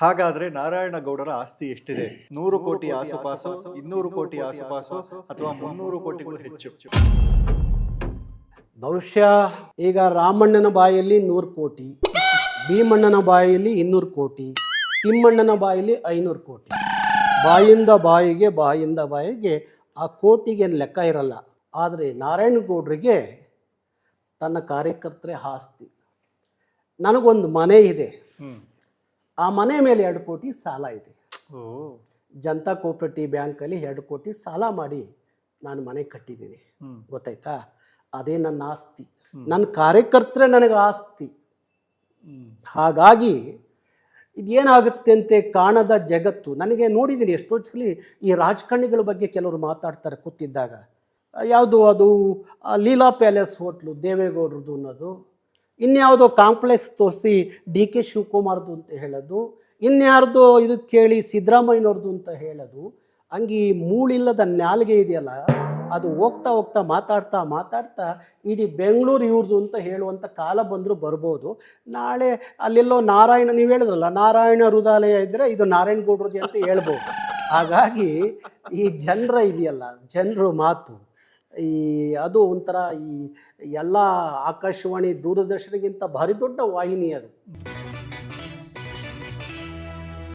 ಹಾಗಾದ್ರೆ ನಾರಾಯಣಗೌಡರ ಆಸ್ತಿ ಎಷ್ಟಿದೆ? ನೂರು ಕೋಟಿ ಆಸುಪಾಸು ಇನ್ನೂರು ಕೋಟಿ ಆಸುಪಾಸು ಅಥವಾ ಮುನ್ನೂರು ಕೋಟಿಗೂ ಹೆಚ್ಚು. ಬಹುಶಃ ಈಗ ರಾಮಣ್ಣನ ಬಾಯಲ್ಲಿ ನೂರು ಕೋಟಿ ಭೀಮಣ್ಣನ ಬಾಯಲ್ಲಿ ಇನ್ನೂರು ಕೋಟಿ ತಿಮ್ಮಣ್ಣನ ಬಾಯಲ್ಲಿ ಐನೂರು ಕೋಟಿ. ಬಾಯಿಂದ ಬಾಯಿಗೆ ಬಾಯಿಂದ ಬಾಯಿಗೆ ಆ ಕೋಟಿಗೆ ಲೆಕ್ಕ ಇರಲ್ಲ. ಆದರೆ ನಾರಾಯಣಗೌಡರಿಗೆ ತನ್ನ ಕಾರ್ಯಕರ್ತರೇ ಆಸ್ತಿ. ನನಗೊಂದು ಮನೆ ಇದೆ. ಆ ಮನೆ ಮೇಲೆ ಎರಡು ಕೋಟಿ ಸಾಲ ಇದೆ. ಜನತಾ ಕೋಪರೇಟಿವ್ ಬ್ಯಾಂಕಲ್ಲಿ ಎರಡು ಕೋಟಿ ಸಾಲ ಮಾಡಿ ನಾನು ಮನೆ ಕಟ್ಟಿದ್ದೀನಿ. ಗೊತ್ತಾಯ್ತಾ? ಅದೇ ನನ್ನ ಆಸ್ತಿ. ನನ್ನ ಕಾರ್ಯಕರ್ತರೇ ನನಗೆ ಆಸ್ತಿ. ಹಾಗಾಗಿ ಇದೇನಾಗುತ್ತೆ ಅಂತೆ ಕಾಣದ ಜಗತ್ತು? ನನಗೆ ನೋಡಿದ್ದೀನಿ ಎಷ್ಟೋ ಸಲ ಈ ರಾಜಕಾರಣಿಗಳ ಬಗ್ಗೆ ಕೆಲವರು ಮಾತಾಡ್ತಾರೆ ಕೂತಿದ್ದಾಗ. ಯಾವುದು ಅದು ಲೀಲಾ ಪ್ಯಾಲೇಸ್ ಹೋಟ್ಲು ದೇವೇಗೌಡರದು ಅನ್ನೋದು. ಇನ್ಯಾವುದೋ ಕಾಂಪ್ಲೆಕ್ಸ್ ತೋರಿಸಿ ಡಿ ಕೆ ಶಿವಕುಮಾರ್ದು ಅಂತ ಹೇಳೋದು, ಇನ್ಯಾರ್ದೋ ಇದು ಕೇಳಿ ಸಿದ್ದರಾಮಯ್ಯನವ್ರದ್ದು ಅಂತ ಹೇಳೋದು, ಹಂಗೆ ಈ ಮೂಳಿಲ್ಲದ ನಾಲಿಗೆ ಇದೆಯಲ್ಲ, ಅದು ಹೋಗ್ತಾ ಹೋಗ್ತಾ ಮಾತಾಡ್ತಾ ಮಾತಾಡ್ತಾ ಇಡೀ ಬೆಂಗಳೂರು ಇವ್ರದ್ದು ಅಂತ ಹೇಳುವಂಥ ಕಾಲ ಬಂದರೂ ಬರ್ಬೋದು. ನಾಳೆ ಅಲ್ಲೆಲ್ಲೋ ನಾರಾಯಣ, ನೀವು ಹೇಳಿದ್ರಲ್ಲ, ನಾರಾಯಣ ಹೃದಯಾಲಯ ಇದ್ದರೆ ಇದು ನಾರಾಯಣಗೌಡ್ರದ್ದು ಅಂತ ಹೇಳ್ಬೋದು. ಹಾಗಾಗಿ ಈ ಜನರ ಇದೆಯಲ್ಲ, ಜನರು ಮಾತು. ಈ ಅದು ಒಂಥರ ಈ ಎಲ್ಲ ಆಕಾಶವಾಣಿ ದೂರದರ್ಶನಗಿಂತ ಭಾರಿ ದೊಡ್ಡ ವಾಹಿನಿ ಅದು.